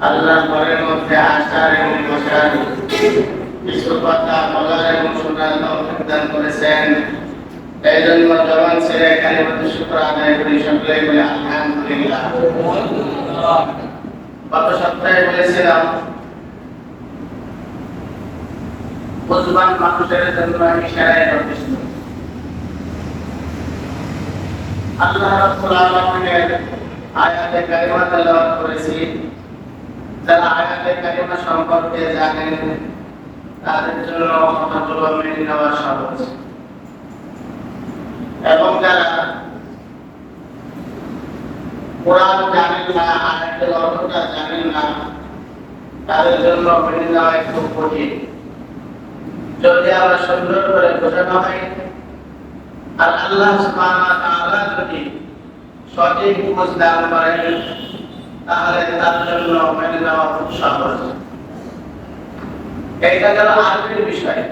আল্লাহ মধ্যে ঘরের মধ্যে আসার এবং বসার কিছু কথা বলার এবং শোনার দান করেছেন। এই জন্য জবান ছেড়ে এখানে শুক্র আদায় করি সকলেই বলে আলহামদুলিল্লাহ গত সপ্তাহে বলেছিলাম, বুঝবান মানুষের জন্য ইশারায় যথেষ্ট। আল্লাহ করেছি। যারা আয়াতে কারিমা সম্পর্কে জানেন, তাদের জন্য কথাগুলো মেনে নেওয়া সহজ। এবং যারা কোরআন জানেন না, আয়াতের অর্থটা জানেন না, তাদের জন্য মেনে নেওয়া একটু কঠিন। যদি আমরা সুন্দর করে বোঝানো হয়, আর আল্লাহ তাআলা যদি সঠিক বুঝ দান করেন, তাহলে তার জন্য মেনে নেওয়া খুব সহজ। এইটা গেল আরবির বিষয়।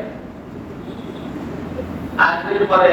আরবির পরে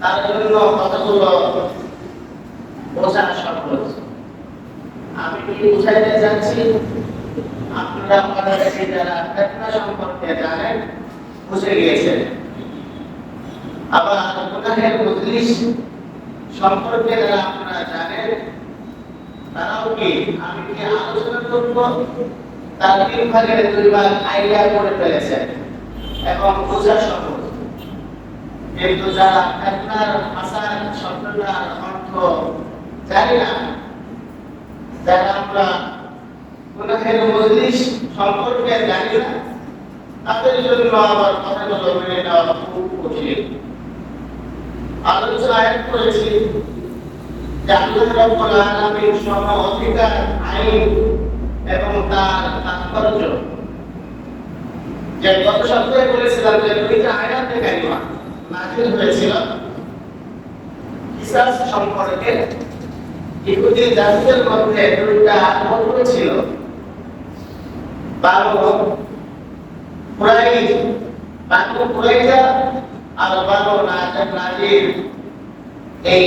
তার জন্য কতগুলো বোঝা সহজ আমি কি বুঝাইতে চাচ্ছি আপনারা কাছে যারা ফেতনা সম্পর্কে জানেন বুঝে গিয়েছেন আবার গুনাহের মজলিস সম্পর্কে যারা আপনারা জানেন তারাও কি আমি কি আলোচনা করব তার তিন ভাগের দুই ভাগ আইডিয়া করে ফেলেছেন এবং বোঝা সহজ কিন্তু যারা আপনার ভাষার শব্দটার অর্থ জানি না। যারা আমরা গুনাহের মজলিস সম্পর্কে জানি না, তাদের জন্য আবার কথাগুলো মেনে নেওয়া খুব কঠিন। আলোচনা আয়াত করেছি যে সম অধিকার, আইন এবং তার তাৎপর্য। যে গত সপ্তাহে বলেছিলাম যে দুইটা আয়াতে কারিমা নাজিল হয়েছিল। কিসাস সম্পর্কে ইহুদি জাতিদের মধ্যে দুইটা মত ছিল। বানু কুরাইশ বানু কুরাইজা আর বানু নাজির এই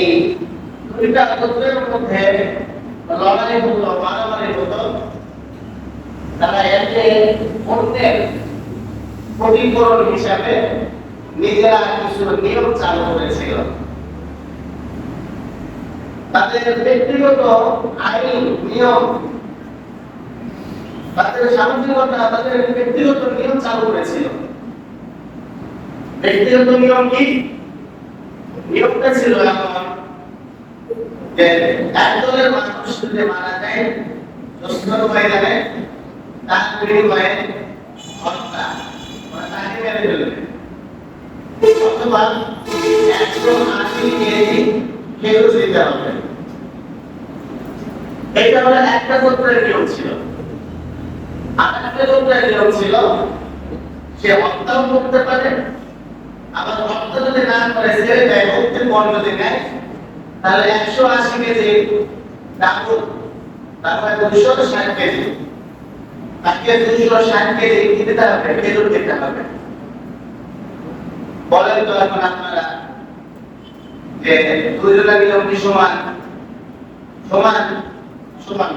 দুইটা গোত্রের মধ্যে লড়াই হতো মারামারি হতো তারা একে অন্যের ক্ষতিপূরণ হিসাবে নিজেরা কিছু নিয়ম চালু করেছিল। তাদের ব্যক্তিগত আইন, নিয়ম, তাদের সামাজিকতা, তাদের ব্যক্তিগত নিয়ম চালু করেছিল। ব্যক্তিগত নিয়ম কি? নিয়মটা ছিল এমন যে একদলের মানুষ যদি মারা যায় যুদ্ধর ময়দানে তার বিনিময়ে হত্যা। মানে তাকে মেরে ফেলবে। আবার যদি না করে দেয় মুক্তির যদি নেয় তাহলে একশো আশি কেজি তারপরে দুশো ষাট কেজি তাকে দুশো ষাট কেজি দিতে হবে খেজুর দিতে হবে। বলেন তো এখন আপনারা যে দুজনের নিয়ম কি সমান সমান সমান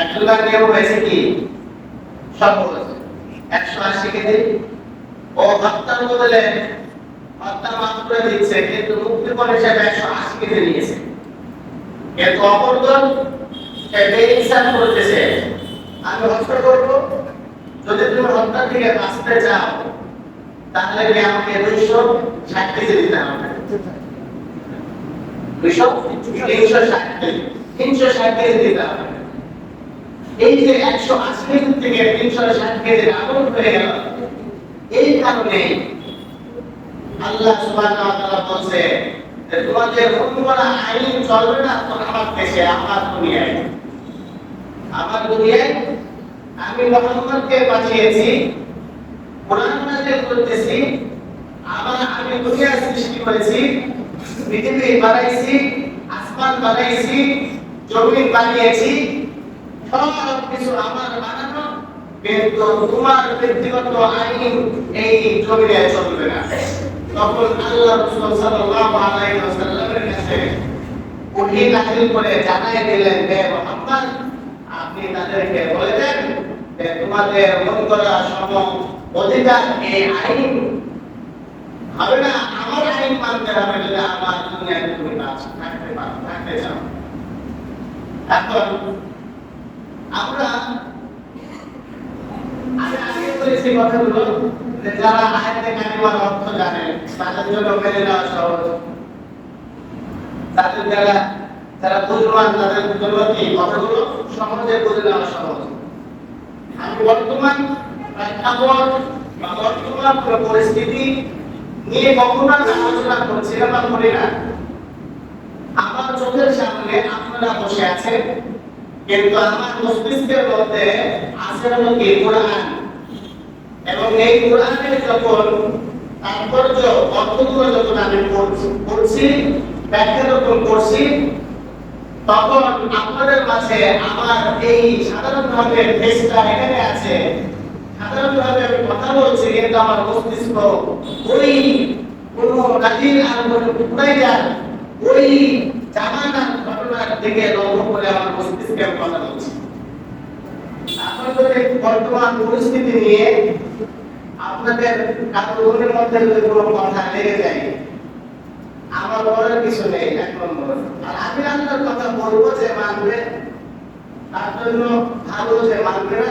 একজনের নিয়ম হয়েছে কি? সহজ একশো আশি কেজি। ও হত্যার বদলে হত্যা মাফ করে দিচ্ছে, কিন্তু মুক্তিপণ হিসেবে একশো আশি কেজি নিয়েছে। কিন্তু অপরজন সে বেইনসান করতেছে। আমি হত্যা করব। যদি তুমি হত্যা থেকে বাঁচতে চাও তাহলে কি আমাকে দুইশো ষাট কেজি দিতে হবে? দুইশো? তিনশো ষাট কেজি তিনশো ষাট কেজি দিতে হবে। এই যে একশো আশি কেজি থেকে তিনশো ষাট কেজি আগুন হয়ে গেল, এই কারণে আল্লাহ তাআলা বলছে তোমাদের হুকুম করা আইন চলবে না তো আমার দেশে, আমার দুনিয়ায়। আমার দুনিয়ায় আমি মোহাম্মদকে পাঠিয়েছি। করতেছি আমার আমি দুনিয়া সৃষ্টি করেছি, পৃথিবী বানাইছি, আসমান বানাইছি, জমিন বানিয়েছি, সব কিছু আমার বানানো, কিন্তু তোমার ব্যক্তিগত আইন এই তখন করে জানাই দিলেন, হে আপনি তাদেরকে বলে দেন যে তোমাদের মন করা সম অধিকার এই আইন হবে না, আমার আইন মানতে হবে যদি আমার দুনিয়ায় তুমি থাকতে পারো, থাকতে চাও এখন আমরা আমি আগে বলেছি কথাগুলো, যে যারা আয়াতে কারিমার অর্থ জানে, তাদের জন্য মেনে নেওয়া সহজ। তাদের যারা যারা বুঝবান তাদের জন্য কি? কথাগুলো সহজে বুঝে নেওয়া সহজ। আমি বর্তমান প্রেক্ষাপট বা বর্তমান পরিস্থিতি নিয়ে কখনো আলোচনা করছি না বা করি না। আমার চোখের সামনে আপনারা বসে আছেন, কিন্তু আমার মস্তিষ্কের মধ্যে আছে হলো কোরআন। এবং এই কোরআনের যখন তাৎপর্য অর্থগুলো যখন আমি পড়ছি, ব্যাখ্যা যখন করছি, তখন আপনাদের মাঝে আমার এই সাধারণভাবে ফেসটা এখানে আছে। সাধারণভাবে আমি কথা বলছি, কিন্তু আমার মস্তিষ্ক ওই কোন কোন কুড়াইয়ার ওই জামানার ঘটনার দিকে আমার মস্তিষ্কে কথা বলছি। আপনাদের বর্তমান পরিস্থিতি নিয়ে আপনাদের কারোর মনের মধ্যে যদি কোনো কথা লেগে যায়, আমার বলার কিছু নেই, এক নম্বর। আর আমি আল্লাহর কথা বলব যে মানবে, তার জন্য ভালো যে মানবে না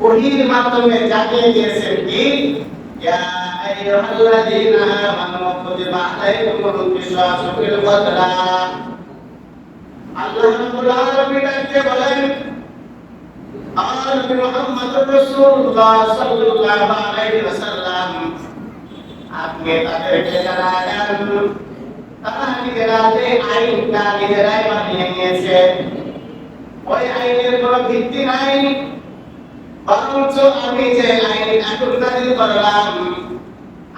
ওহীর মাধ্যমে জানিয়ে দিয়েছেন কি ইয়া আইয়ুহাল্লাযীনা আমানু কুতিবা আলাইকুমুল কিসাসু ফিল কতলা আল্লাহ রাব্বুল আলামিন ডাকতে বলেন আর মুহাম্মদুর রাসূলুল্লাহ সাল্লাল্লাহু আলাইহি ওয়াসাল্লাম আপনি তাদেরকে জানালেন তারা নিজেরাতে আইনটা নিজেরাই বানিয়ে নিয়েছে ওই আইনের কোনো ভিত্তি নাই বরঞ্চ আমি যে আইন করলাম,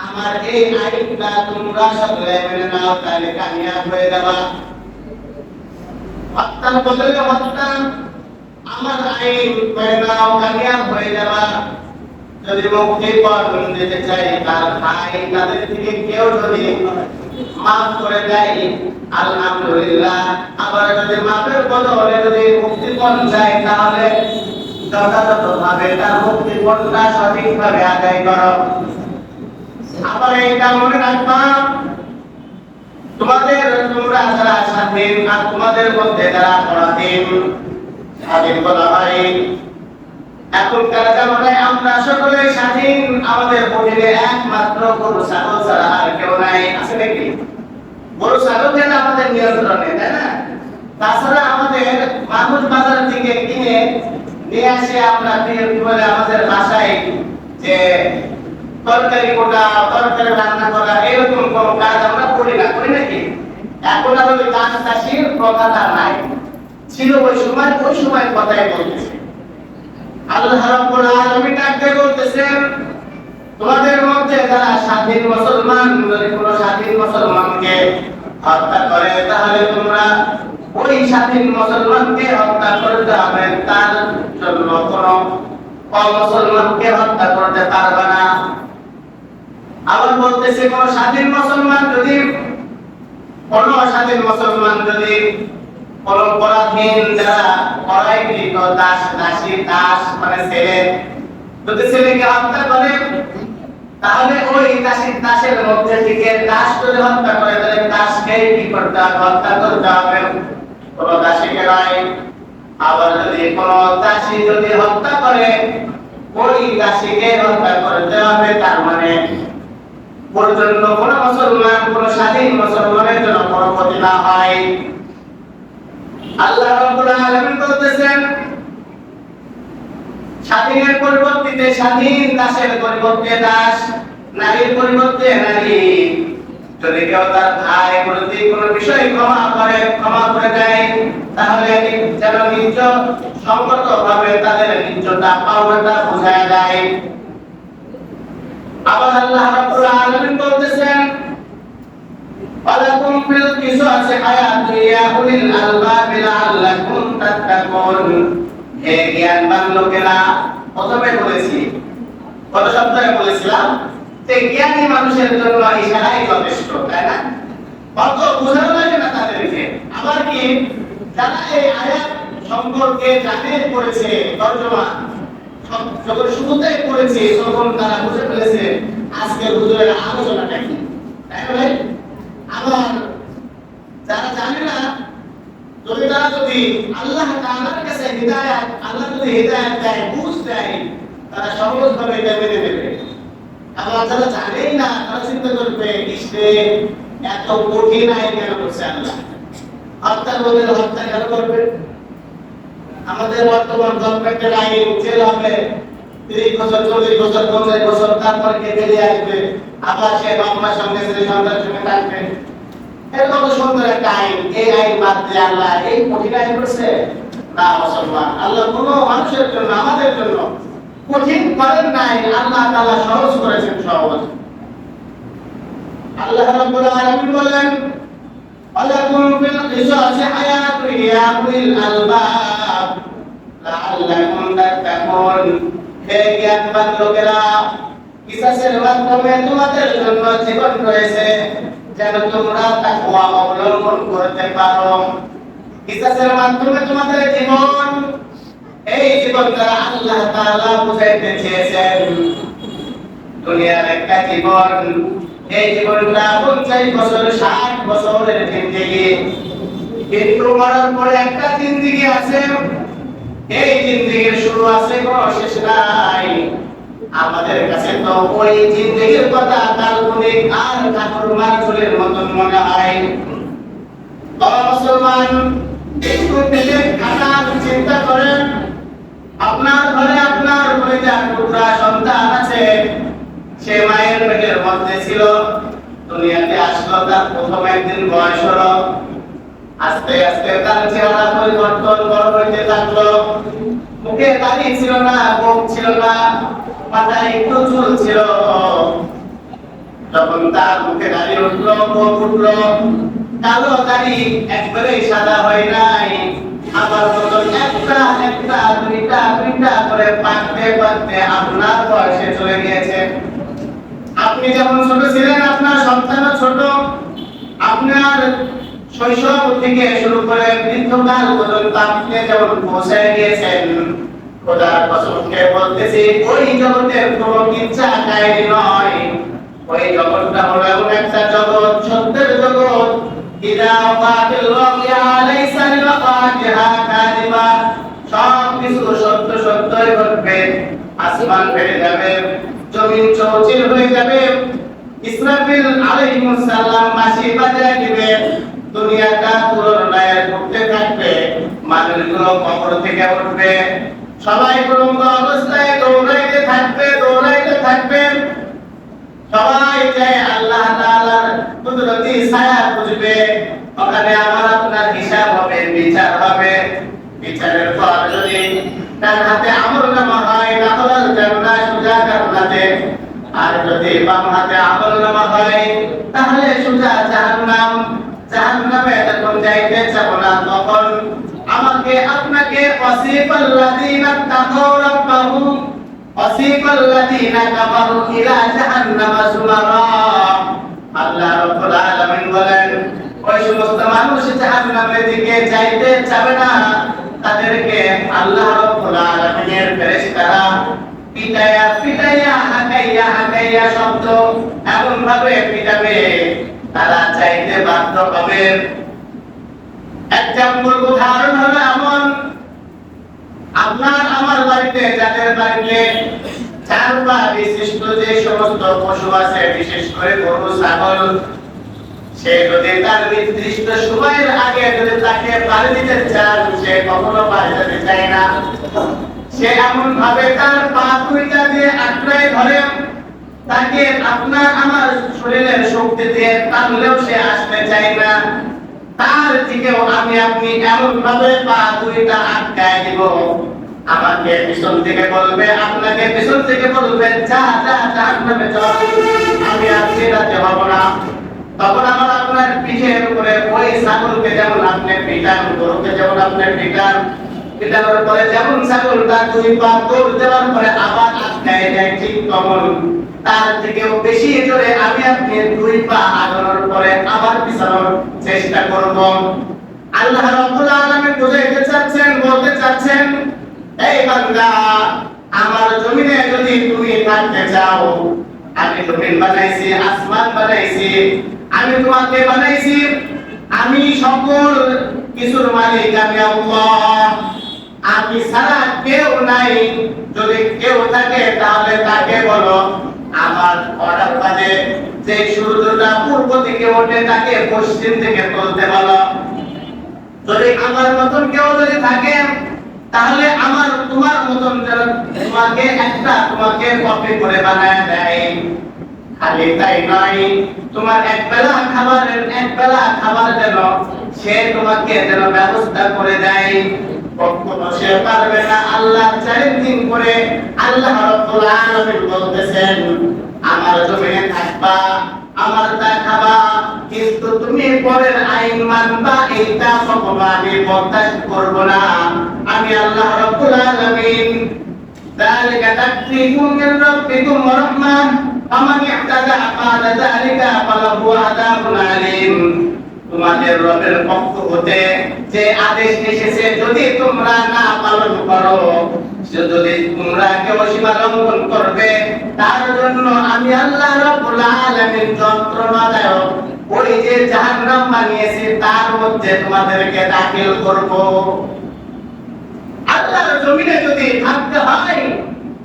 আমার এই আইনটা তোমরা সকলে মেনে নাও, তাহলে কামিয়াব হয়ে যাবা। হত্যার বদলে হত্যা, আমার আইন মেনে নাও, কামিয়াব হয়ে যাবা। যদি মুক্তি পণ দিতে চাই, তার ভাই তাদের থেকে কেউ যদি মাফ করে দেয়, আলহামদুলিল্লাহ। আবার যদি মাফের বদলে যদি মুক্তি পণ চাই, তাহলে যথাযথভাবে তার সঠিকভাবে আদায় আবার এটা মনে রাখবা, তোমাদের তোমরা যারা স্বাধীন আর তোমাদের মধ্যে যারা পরাধীন, স্বাধীন বলা হয়। এখনকার জামানায় আমরা সকলে স্বাধীন, আমাদের বডিরে একমাত্র গরু, ছাগল ছাড়া আর কেউ নাই, আছে নাকি? গরু, ছাগল যেন আমাদের নিয়ন্ত্রণে, তাই না? তাছাড়া আমাদের মানুষ বাজার থেকে কিনে আমরা আমাদের যে তরকারি তরকারি রান্না করা, এরকম কোন কাজ আমরা না, করি নাকি? এখন ছিল ওই সময় ওই সময় কথাই তোমাদের মধ্যে যারা স্বাধীন মুসলমান, যদি কোনো স্বাধীন মুসলমানকে হত্যা করে, তাহলে তোমরা ওই স্বাধীন মুসলমানকে হত্যা করতে হবে, তার জন্য কোনো অমুসলমানকে হত্যা করতে পারবে না। আবার বলতেছে, কোন স্বাধীন মুসলমান যদি, কোন স্বাধীন মুসলমান যদি কোন যারা পরাইকৃত দাস, দাসী, দাস মানে ছেলে, যদি ছেলেকে হত্যা করে, তাহলে ওই দাসী, দাসের মধ্যে থেকে দাস যদি হত্যা করে, তাহলে দাসকে কি করতে হবে? হত্যা করতে হবে। কোন দাসীকে নয়। আবার যদি কোন যদি হত্যা করে, ওই দাসীকে হত্যা করতে হবে তার মানে পর্যন্ত কোন মুসলমান, কোন স্বাধীন মুসলমানের জন্য কোনো ক্ষতি না হয়। আল্লাহ রাব্বুল আলামিন বলতেছেন, স্বাধীনের পরিবর্তে স্বাধীন দাসের পরিবর্তে দাস, নারীর পরিবর্তে নারী। যদি কেউ তার ভাই প্রতি কোনো বিষয় ক্ষমা করে ক্ষমা করে দেয়, তাহলে যেন নিজ সঙ্গত ভাবে তাদের নিজটা পাওয়াটা বোঝায় দেয়। আবার আল্লাহ রাব্বুল আলামিন বলতেছেন, ওয়ালাকুম ফিল কিসাসি হায়াতুন ইয়া উলিল আলবাব লাআল্লাকুম তাত্তাকুন। হে জ্ঞানবান লোকেরা, প্রথমে বলেছি, কত সপ্তাহে বলেছিলাম? যে জ্ঞানী মানুষের জন্য ইশারাই যথেষ্ট, তাই না? অত বোঝানো লাগে না তাদেরকে। আবার কি? যারা এই আয়াত সম্পর্কে জানে তর্জমা যখন শুরুতে তখন তারা বুঝে ফেলেছে, আজকের হুজুরের আলোচনাটা কি? তাই ভাই? আবার যারা জানে না যদি তারা যদি আল্লাহ তাআলার কাছে হিদায়াত, আল্লাহ যদি হিদায়াত দেয়, বুঝ দেয়, তারা সহজভাবে এটা মেনে নেবে। আবার যারা জানেই না, তারা চিন্তা করবে ইসরে এত কঠিন আইন কেন করছে আল্লাহ? হত্যার বদলে হত্যা কেন করবে? আমাদের বর্তমান গভর্নমেন্টের আইন জেল হবে তিরিশ বছর, চল্লিশ বছর, পঞ্চাশ বছর, তারপর কে বেরিয়ে আসবে। আবার সে বাবার সঙ্গে ছেলে সন্তানের সঙ্গে থাকবে এর কত সুন্দর একটা আইন। এই আইন বাদ দিয়ে আল্লাহ এই কঠিন আইন করছে? না, মুসলমান। আল্লাহ কোনো মানুষের জন্য, আমাদের জন্য কঠিন করেন নাই, আল্লাহ তালা সহজ করেছেন সহজ। আল্লাহ আলামিন বলেন, আলাকুম ফিল কিসাসি ইয়া আলবাব। লাআল্লাকুম হে জ্ঞানবান লোকেরা, কিসাসের মাধ্যমে তোমাদের জন্য জীবন রয়েছে, যেন তোমরা তাকওয়া অবলম্বন করতে পারো। কিসাসের মাধ্যমে তোমাদের জীবন এই জীবন দ্বারা আল্লাহ তাআলা বুঝাইতে চেয়েছেন দুনিয়ার একটা জীবন, এই জীবনটা পঞ্চাশ বছর, ষাট বছরের জিন্দিগি। কিন্তু মরার পরে একটা জিন্দিগি আছে। এই জিন্দিগির শুরু আছে, কোনো শেষ নাই। আমাদের কাছে তো ওই জিন্দিগির কথা কাল্পনিক আর ঠাকুর মারঝুলের মতন মনে হয়। মুসলমান, একটু নিজের খাটার চিন্তা করেন আপনার ঘরে আপনার পরিবার পুত্রা সন্তান আছে সে মায়ের পেটের মধ্যে ছিল, দুনিয়াতে আসলো তার প্রথম একদিন বয়স হলো। আস্তে আস্তে তার চেহারা পরিবর্তন, বড় হইতে থাকল মুখে দাড়ি ছিল না মুখ ছিল না, মাথায় একটু চুল ছিল। যখন তার মুখে দাড়ি উঠল মুখ উঠল, কালো দাড়ি একবারে সাদা হয় নাই। আবার মতন একটা একটা, দুইটা দুইটা করে পাকতে পাকতে আপনার বয়সে চলে গিয়েছে। আপনি যেমন ছোট ছিলেন, আপনার সন্তানও ছোট। আপনার শৈশব থেকে শুরু করে বৃদ্ধকাল পর্যন্ত আপনি যেমন পৌঁছে গিয়েছেন, খোদার কসমকে বলতেছি, ওই জগতের কোনো কিচ্ছা কাহিনী নয়। ওই জগৎটা হলো এমন একটা জগৎ, সত্যের জগৎ। ইদা যাবে। ইসরাফিল আলাইহিস সালাম বাঁশি বাজায় দিবে দুনিয়াটা পুনরায় ঘুরতে থাকবে। মানুষগুলো কবর থেকে উঠবে। সবাই প্রলম্ব অবস্থায় দৌড়াইতে থাকবে দৌড়াইতে থাকবে। সবাই চায় আল্লাহ তাআলার কুদরতি ছায়া খুঁজবে ওখানে আমার আপনার হিসাব হবে, বিচার হবে। বিচারের পর যদি তার হাতে আমল নামা হয়, তাহলে জান্নাত সুজা জান্নাতে আর যদি বাম হাতে আমল নামা হয়, তাহলে সুজা জাহান্নাম, জাহান্নামে যখন যাইতে যাব না তখন আমাকে আপনাকে ওয়াসিফাল্লাযীনা তাকাউ রাব্বাহুম ওয়াসিফাল্লাযীনা কাফারু ইলা জাহান্নামা সুমারা। আল্লাহ রাব্বুল আলামিন বলেন, ওই সমস্ত মানুষ জাহান্নামের দিকে যাইতে চাবে না। তাদেরকে আল্লাহ রাব্বুল আলামিনের ফেরেশতারা পিটাইয়া পিটাইয়া হাঁকাইয়া হাঁকাইয়া শব্দ। এমন ভাবে পিটাবে তারা চাইতে বাধ্য হবে। একটা মূল উদাহরণ হলো এমন। আপনার আমার বাড়িতে যাদের বাড়িতে চার বিশিষ্ট যে সমস্ত পশু আছে, বিশেষ করে গরু, ছাগল, সে যদি তার নির্দিষ্ট সময়ের আগে যদি তাকে পাড়ি দিতে চান, সে কখনো পাড়ি দিতে চায় না। সে এমন ভাবে তার পা দুইটা দিয়ে আঁকড়ায় ধরে, তাকে আপনার আমার শরীরের শক্তি দিয়ে টানলেও সে আসতে চায় না। তার দিকেও আমি আপনি এমন ভাবে পা দুইটা আটকায় দিব। আমাকে পিছন থেকে বলবে, আপনাকে পিছন থেকে বলবে, যা যা আপনাকে চল আমি আপনি রাতে হব না। তখন আমার আপনার পিঠের উপরে ওই ছাগলকে যেমন আপনি পিটান, গরুকে যেমন আপনি পিটান পরে যেমন ছাগলটা দুই পা দৌড় দেওয়ার পরে আবার আটকায় ঠিক তখন। তার থেকেও বেশি জোরে আমি আপনি দুই পা আগানোর পরে আবার পিছানোর চেষ্টা করব। আল্লাহ আলামিন বুঝাইতে চাচ্ছেন, বলতে চাচ্ছেন, এই বান্দা, আমার জমিনে যদি তুমি থাকতে চাও, আমি জমিন বানাইছি, আসমান বানাইছি, আমি তোমাকে বানাইছি, আমি সকল কিছুর মালিক, আমি আল্লাহ। আমি ছাড়া কেউ নাই। যদি কেউ থাকে, তাহলে তাকে বলো। আমার অর্ডার বাদে যে সূর্যটা পূর্ব দিকে ওঠে, তাকে পশ্চিম থেকে তুলতে বলো। যদি আমার মতন কেউ যদি থাকে, তাহলে আমার তোমার মতন তোমাকে একটা তোমাকে কপি করে বানায় দেয়। খালি তাই নয়, তোমার এক বেলা খাবারের এক বেলা খাবার যেন সে তোমাকে যেন ব্যবস্থা করে দেয়। কখনো সে পারবে না আল্লাহ চ্যালেঞ্জিং করে আল্লাহ রাব্বুল আলামিন বলতেছেন আমার জমিনে থাকবা আমার তা খাবা কিন্তু তুমি পরের আইন মানবা এইটা কখনো আমি বরদাস্ত করব না আমি আল্লাহ রাব্বুল আলামিন ذلك تخفيف من ربكم ورحمة فمن اعتدى بعد ذلك فله عذاب أليم তোমাদের রবের পক্ষ হতে যে আদেশ এসেছে, যদি তোমরা না পালন করো যদি তোমরা কেউ সীমা লঙ্ঘন করবে, তার জন্য আমি আল্লাহ রাব্বুল আলামিন যন্ত্রণাদায়ক ওই যে জাহান্নাম বানিয়েছি, তার মধ্যে তোমাদেরকে দাখিল করব। আল্লাহর জমিনে যদি থাকতে হয়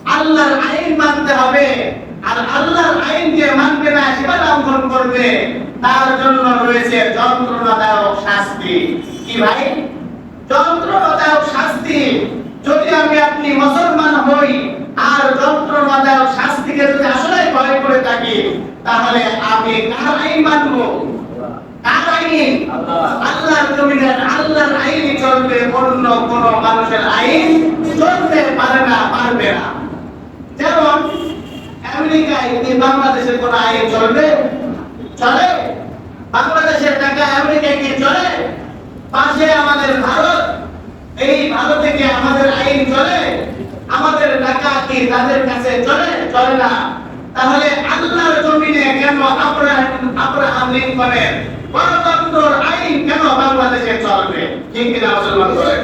আল্লাহর আইন মানতে হবে। আর আল্লাহর আইন যে মানবে না সীমা লঙ্ঘন করবে। তার জন্য রয়েছে যন্ত্রণাদায়ক শাস্তি। কি ভাই? যন্ত্রণাদায়ক শাস্তি। যদি আমি আপনি মুসলমান হই, আর যন্ত্রণাদায়ক শাস্তিকে যদি আসলে ভয় করে থাকি, তাহলে আমি কার আইন মানবো? কার আইন? আল্লাহর জমিনের আল্লাহর আইন চলবে, অন্য কোন মানুষের আইন চলতে পারে না, পারবে না। যেমন আমেরিকায় কি বাংলাদেশের কোন আইন চলবে? চলে। বাংলাদেশের টাকা আমেরিকায় কি চলে। পাশে আমাদের ভারত। এই ভারত থেকে আমাদের আইন চলে। আমাদের টাকা কি তাদের কাছে চলে? চলে না। তাহলে আল্লাহর জমিনে কেন আব্রাহাম আব্রাহাম লিঙ্কনের গণতন্ত্রের আইন কেন বাংলাদেশে চলবে? ঠিক কিনা মুসলমান বলেন?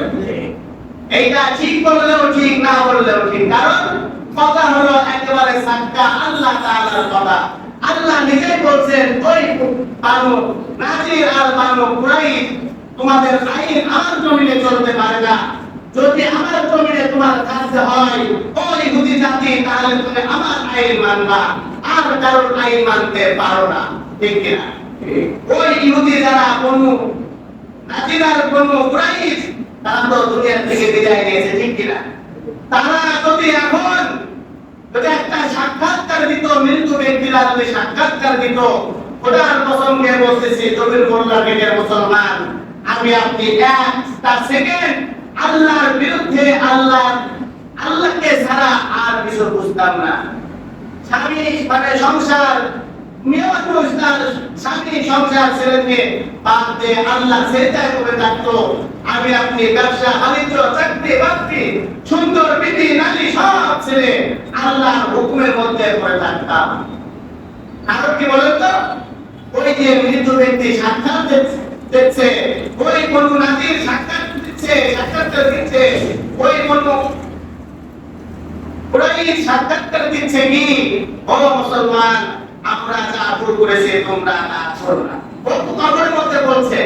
এইটা ঠিক বললেও ঠিক না বললেও ঠিক। কারণ কথা হলো একেবারে সাক্কা, আল্লাহ তাআলার কথা। আল্লাহ নিজেই বলছেন, ওই বানু নাজির আর বানু কুরাইশ, তোমাদের আইন আমার জমিনে চলতে পারে না। যদি আমার জমিনে তোমার কাছে হয়, ওই ইহুদি জাতি, তাহলে তুমি আমার আইন মানবা, আর কারোর আইন মানতে পারো না। ঠিক কিনা? ওই ইহুদি যারা বনু নাজিরার বনু কুরাইশ, তারা তো দুনিয়া থেকে বিদায় নিয়েছে, ঠিক কিনা? তারা যদি এখন যদি একটা সাক্ষাৎকার দিত মৃত্যু ব্যক্তিরা যদি সাক্ষাৎকার দিত, খোদার কসমকে বলতেছি জমির কল্যাণের মুসলমান, আমি আপনি একটা সেকেন্ড আল্লাহর বিরুদ্ধে আল্লাহ, আল্লাহকে ছাড়া আর কিছু বুঝতাম না। স্বামী মানে সংসার মেয়ে মানুষ স্বামী সংসার ছেলেকে বাদ দিয়ে আল্লাহ সেটাই করে থাকতো। আমি আপনি ব্যবসা, বাণিজ্য, চাকরি, বাকরি, সুন্দর বিধি, নারী, সব ছেড়ে আল্লাহর হুকুমের মধ্যে করে থাকতাম। কারণ কি বলেন তো? ওই যে মৃত ব্যক্তি সাক্ষাৎ দিচ্ছে ওই কোন নাতির সাক্ষাৎ দিচ্ছে সাক্ষাৎকার দিচ্ছে, ওই কোন ওরাই সাক্ষাৎকার দিচ্ছে কি? ও মুসলমান, আমরা যা ভুল করেছি তোমরা তা করো না। ও কবরের মধ্যে বলছে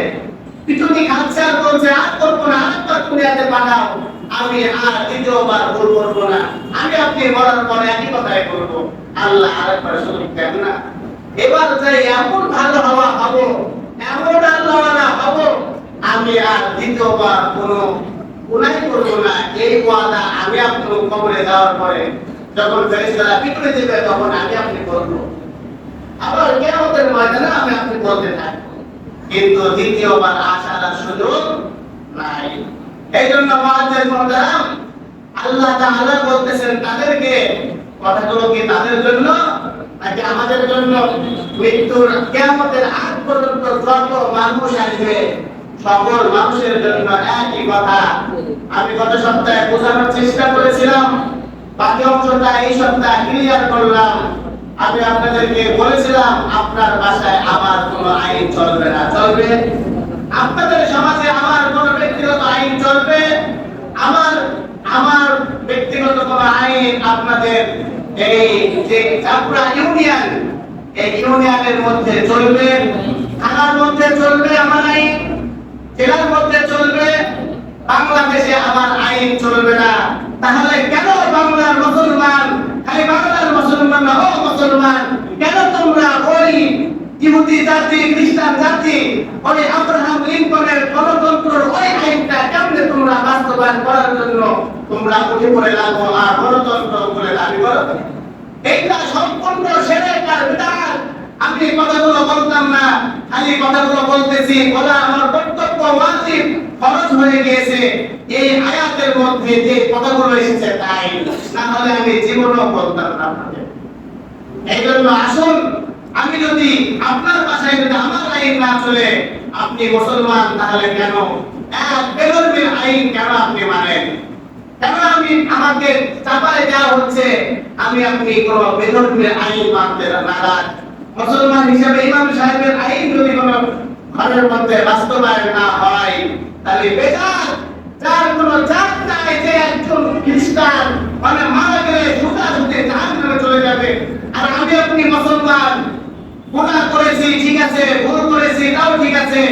পিটুনি খাচ্ছে আর বলছে আর করব না আর একবার দুনিয়াতে পাঠাও আমি আর দ্বিতীয়বার ভুল করব না। আমি আপনি মরার পরে একই কথাই করব আল্লাহ আরেকবার সুযোগ দেন না? এবার যে এমন ভালো হওয়া হব, এমন আল্লাহওয়ালা হব, আমি আর দ্বিতীয়বার কোনো গুনাই করব না। এই ওয়াদা আমি আপনি কবরে যাওয়ার পরে যখন ফেরেশতারা পিটুনি দেবে, তখন আমি আপনি করব আবার কেয়ামতের ময়দানে আমি আপনি বলতে থাকব। কিন্তু দ্বিতীয়বার আসার সুযোগ নাই। এই জন্য আল্লাহ তাআলা বলতেছেন, তাদেরকে কথাগুলো কি তাদের জন্য নাকি আমাদের জন্য? মৃত্যুর কেয়ামতের আগ পর্যন্ত যত মানুষ আসবে, সকল মানুষের জন্য একই কথা। আমি গত সপ্তাহে বোঝানোর চেষ্টা করেছিলাম, বাকি অংশটা এই সপ্তাহে ক্লিয়ার করলাম। আমি আপনাদেরকে বলেছিলাম, আপনার বাসায় আমার কোনো আইন চলবে না। চলবে? আপনাদের সমাজে আমার কোনো ব্যক্তিগত আইন চলবে? আমার আমার ব্যক্তিগত কোনো আইন আপনাদের এই যে চাপড়া ইউনিয়ন, এই ইউনিয়নের মধ্যে চলবে? থানার মধ্যে চলবে আমার আইন? জেলার মধ্যে চলবে? বাংলাদেশে আমার আইন চলবে না। তাহলে কেন বাংলার মুসলমান খালি বাংলার মুসলমান না ও মুসলমান। কেন তোমরা ওই ইহুদি জাতি, খ্রিস্টান জাতি, ওই আব্রাহাম লিঙ্কনের গণতন্ত্রের ওই আইনটা কেমনে তোমরা বাস্তবায়ন করার জন্য তোমরা উঠে পড়ে লাগো আর গণতন্ত্র বলে দাবি করো? এইটা সম্পূর্ণ সেরেকার বিধান। আমি কথাগুলো বলতাম না, খালি কথাগুলো বলতেছি, বলা আমার কর্তব্য ওয়াজিব খরচ হয়ে গিয়েছে। এই আয়াতের মধ্যে যে কথাগুলো এসেছে তাই না হলে আমি জীবনও বলতাম না এই জন্য আসুন, আমি যদি আপনার বাসায় যদি আমার আইন না চলে, আপনি মুসলমান, তাহলে কেন? এক আইন কেন আপনি মানেন? কেন আমি আমাকে চাপায় দেওয়া হচ্ছে? আমি আপনি কোন বেদরবের আইন মানতে নারাজ। মুসলমান হিসেবে ইমাম সাহেবের আইন যদি কোন ঘরের মধ্যে বাস্তবায়ন না হয়, তাহলে বেজার। যার কোনো জাত যে একজন খ্রিস্টান মানে মারা গেলে সুতা সুতে জাহান্নামে চলে যাবে। আর আমি আপনি মুসলমান, গুনাহ করেছি, ঠিক আছে, ভুল করেছি, তাও ঠিক আছে।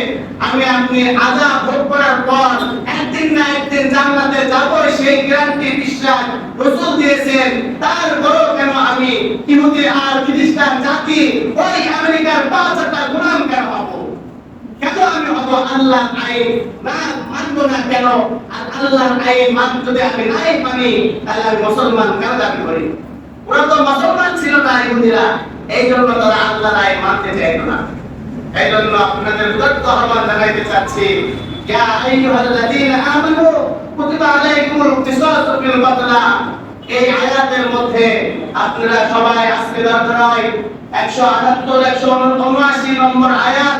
আমি আপনি আজাব ভোগ করার পর একদিন না একদিন জান্নাতে যাব, সেই গ্যারান্টি বিশ্বাস রসুল দিয়েছেন। তারপরও কেন আমি ইহুদি আর খ্রিস্টান জাতি, ওই আমেরিকার পাঁচ একটা গোলাম কেন কেন আমি হব আল্লাহ আইন না মানবো না কেন আর আল্লাহর আইন মান যদি আমি নাই মানি তাহলে আমি মুসলমান কেন দাবি করি ওরা তো মুসলমান ছিল না ইহুদিরা এই জন্য তারা আল্লাহর আইন মানতে চাইতো না এই জন্য আপনাদের উদাত্ত আহ্বান জানাইতে চাচ্ছি ইয়া আইয়ুহাল্লাযীনা আমানু কুতিবা আলাইকুমুল কিসাসু ফিল কাতলা এই আয়াতের মধ্যে আপনারা সবাই আজকে দরকার হয়। 178 179 নম্বর আয়াত।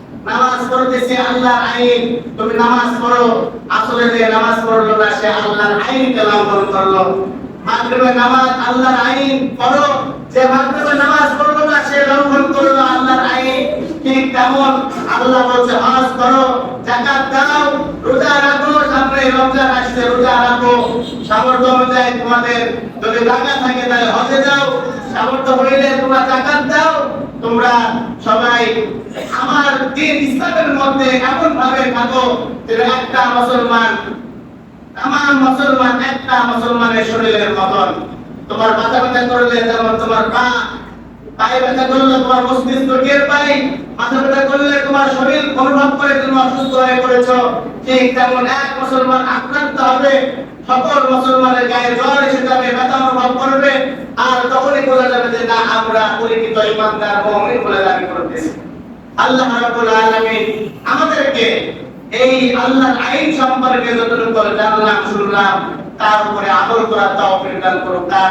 নামাজ পড়তেছে আল্লাহর আইন। তুমি নামাজ পড়ো, আসলে যে নামাজ পড়ল না, সে আল্লাহর আইন লঙ্ঘন করল। মাগরিবে নামাজ আল্লাহর আইন পড়ো, যে মাগরিবে নামাজ পড়ল না, সে লঙ্ঘন করল আল্লাহর আইন। ঠিক তেমন আল্লাহ বলছে, হজ করো, যাকাত দাও, রোজা রাখো সামনে রমজান আসছে, রোজা রাখো। সামর্থ্য অনুযায়ী তোমাদের যদি টাকা থাকে, তাহলে হজে যাও। সামর্থ্য হইলে তোমরা জাকাত দাও। তোমরা সবাই আমার দিন ইসলামের মধ্যে এমন ভাবে থাকো যে একটা মুসলমান আমার মুসলমান একটা মুসলমানের শরীরের মতন। তোমার মাথা ব্যথা করলে যেমন তোমার পা পায়ে ব্যথা করলে তোমার মস্তিষ্ক টের পাই মাথা ব্যথা করলে তোমার শরীর অনুভব করে তুমি অসুস্থ হয়ে ঠিক তেমন এক মুসলমান আক্রান্ত হবে, সকল মুসলমানের গায়ে জ্বর এসে যাবে, ব্যথা অনুভব করবে, আর তখনই যাবে যে না, আমরা পরিচিত ইমানদার বলে দাবি করতেছি। আল্লাহ রাব্বুল আলামিন আমাদেরকে এই আল্লাহর আইন সম্পর্কে যতটুকু জানলাম, শুনলাম, তার উপরে আমল করার তৌফিক দান করুক। আমিন